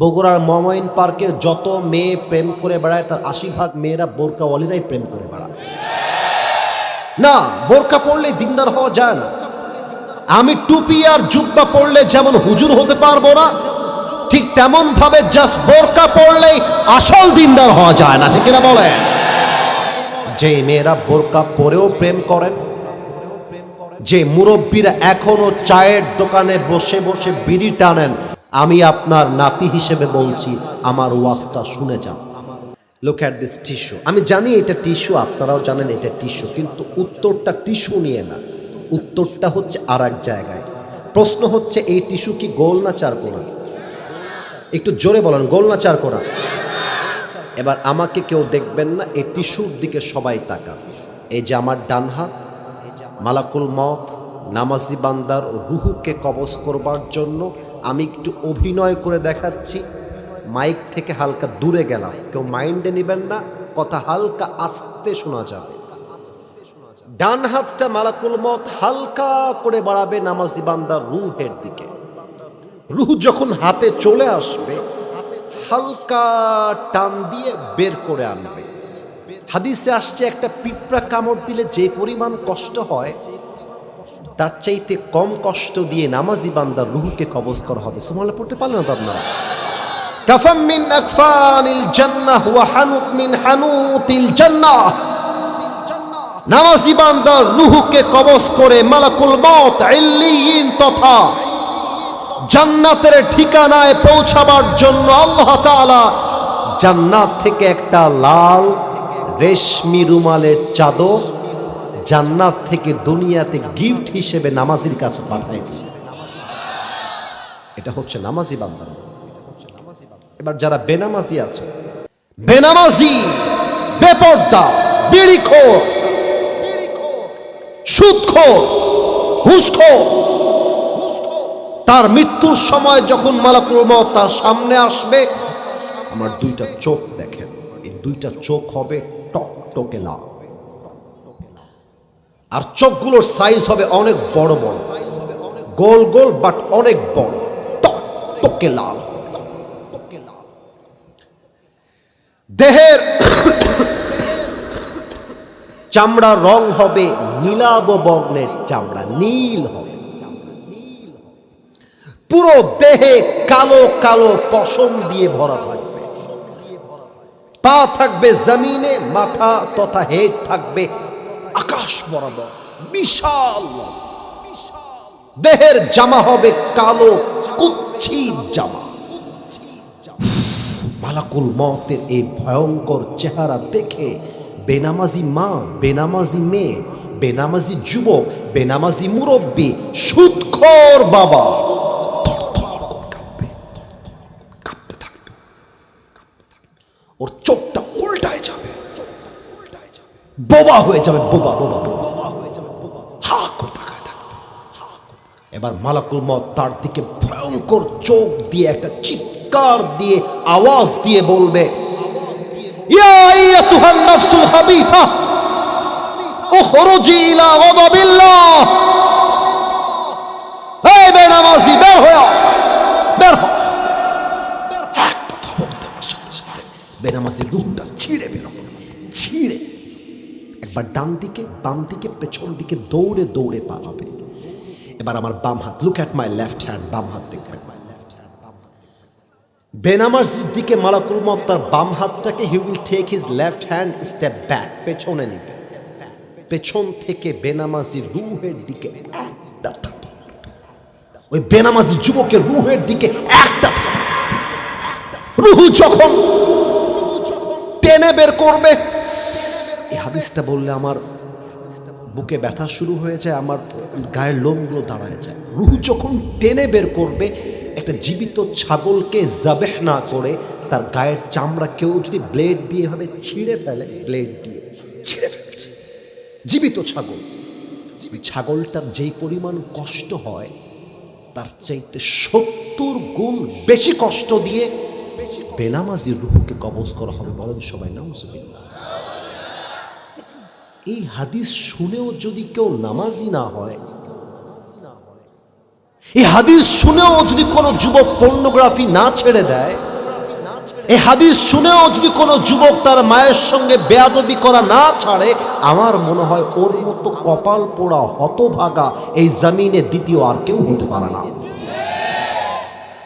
বগুড়ার মমাইন পার্কে যত মেয়ে প্রেম করে বেড়ায়, তার আশি ভাগ মেয়েরা বোরকাওয়ালিরাই প্রেম করে বেড়ায়। না, বোরকা পড়লে দিনদার হওয়া যায় না। আমি টুপি আর জুব্বা পড়লে যেমন হুজুর হতে পারব না, ঠিক তেমন ভাবে জাস্ট বোরকা পড়লেই আসল দিনদার হওয়া যায় না, ঠিক কিনা বলে যে মেয়েরা বোরকা পরেও প্রেম করেন, যে মুরব্বীরা এখনও চায়ের দোকানে বসে বসে বিড়ি টানেন আমি আপনার নাতি হিসেবে বলছি, আমার ওয়াজটা শুনে যান। লুক অ্যাট দিস টিস্যু আমি জানি এটা টিস্যু আপনারাও জানেন এটা টিস্যু কিন্তু উত্তরটা টিস্যু নিয়ে না। উত্তরটা হচ্ছে আর এক জায়গায়। প্রশ্ন হচ্ছে, এই টিস্যু কি গোল না চার কোনা একটু জোরে বলেন, গোল না চার কোনা এবার আমাকে কেউ দেখবেন না, এই টিস্যুর দিকে সবাই তাকান। এই যে আমার ডান হাত, মালাকুল মত নামাজি বান্দার রুহুকে কবজ করবার জন্য আমি একটু অভিনয় করে দেখাচ্ছি। মাইক থেকে হালকা দূরে গেলাম। কেউ মাইন্ডে নেবেন না, কথা হালকা আস্তে শোনা যাবে। ডান হাতটা মালাকুল মত হালকা করে বাড়াবে নামাজি বান্দার রুহের দিকে। রুহ যখন হাতে চলে আসবে, হালকা টান দিয়ে বের করে আনবে। হাদিসে আসছে, একটা পিঁপড়া কামড় দিলে যে পরিমাণ কষ্ট হয় তার চাইতে কম কষ্ট দিয়ে নামাজি বান্দার রুহকে কবজ করা হবে। সুমালা পড়তে পারলেন তো আপনারা? কাফাম মিন আকফানিল জান্নাহ ওয়া হানুত মিন হানুতিল জান্নাহ নামাজি বান্দার রুহকে কবজ করে মালাকুল মত ইল্লিয়িন তথা জান্নাতের ঠিকানায় পৌঁছাবার জন্য আল্লাহ তাআলা জান্নাত থেকে একটা লাল রেশমি রুমালের চাদর জান্নাত থেকে দুনিয়াতে গিফট হিসেবে নামাজির কাছে পাঠায় দিয়েছে এটা হচ্ছে নামাজি বান্দার এবার যারা বেনামাজি আছে, বেনামাজি, বেপর্দা, বিড়িখোর, সুদখোর ঘুষখোর তার মৃত্যুর সময় যখন মালাকুল মত তার সামনে আসবে, আমার দুইটা চোখ দেখেন। এই দুইটা চোখ হবে টক টকে লাল। আর চোখগুলোর সাইজ হবে অনেক বড় বড়। গোল গোল বাট অনেক বড়। টকটকে লাল। দেহের চামড়ার রং হবে নীলাব বর্ণের চামড়া, নীল হবে। পুরো দেহে কালো কালো পশম দিয়ে ভরা থাকবে। পা থাকবে জমিনে, মাথা তথা হেড থাকবে আকাশ বরাবর। বিশাল। দেহের জামা হবে কালো, কুচ্ছি জামা। মালাকুল মতের এই ভয়ঙ্কর চেহারা দেখে বেনামাজি মা, বেনামাজি মেয়ে, বেনামাজি যুবক, বেনামাজি মুরব্বী, সুৎখর বাবা। বোবা হয়ে যাবে, বোবা বোবা বোবা হয়ে যাবে, বোবা। হা করে তাকায় থাকবে এবার মালাকুল মত তার দিকে ভয়ঙ্কর চোখ দিয়ে একটা চিৎকার দিয়ে আওয়াজ দিয়ে বলবে বের বের ছিঁড়ে বের ছিঁড়ে। একবার ডান দিকে, বাম দিকে, পেছন দিকে দৌড়ে দৌড়ে পালাবে এবার আমার বাম হাত look at my left hand বাম হাত দেখবে বেনামাজির দিকে মালাকুল মত তার বাম হাতটাকে he will take his left hand step back পেছনে নিবে। পেছন থেকে বেনামাজি রুহের দিকে একটা থাপা ওই বেনামাজি যুবকের রুহের দিকে একটা থাপা রুহু যখন টেনে বের করবে হাদিসটা বললে আমার বুকে ব্যথা শুরু হয়ে যায়, আমার গায়ের লোমগুলো দাঁড়ায় যায়। রুহ যখন টেনে বের করবে, একটা জীবিত ছাগলকে জাবেহ না করে তার গায়ের চামড়া কেউ যদি ব্লেড দিয়ে ভাবে ছিঁড়ে ফেলে, ব্লেড দিয়ে ছিঁড়ে ফেলছে। জীবিত ছাগল। ওই ছাগলটার যেই পরিমাণ কষ্ট হয়, তার চাইতে সত্তর গুণ বেশি কষ্ট দিয়ে বেনামাজির রুহকে কবজ করা হবে। বলেন সবাই, নাউজুবিল্লাহ। এই হাদিস শুনেও যদি কেউ নামাজি না হয়, এই হাদিস শুনেও যদি কোনো যুবক পর্নোগ্রাফি না ছেড়ে দেয়, এই হাদিস শুনেও যদি কোনো যুবক তার মায়ের সঙ্গে বেয়াদবি করা না ছাড়ে, আমার মনে হয় ওর মতো কপাল পোড়া হতভাগা এই জমিনে দ্বিতীয় আর কেউ হতে পারে না।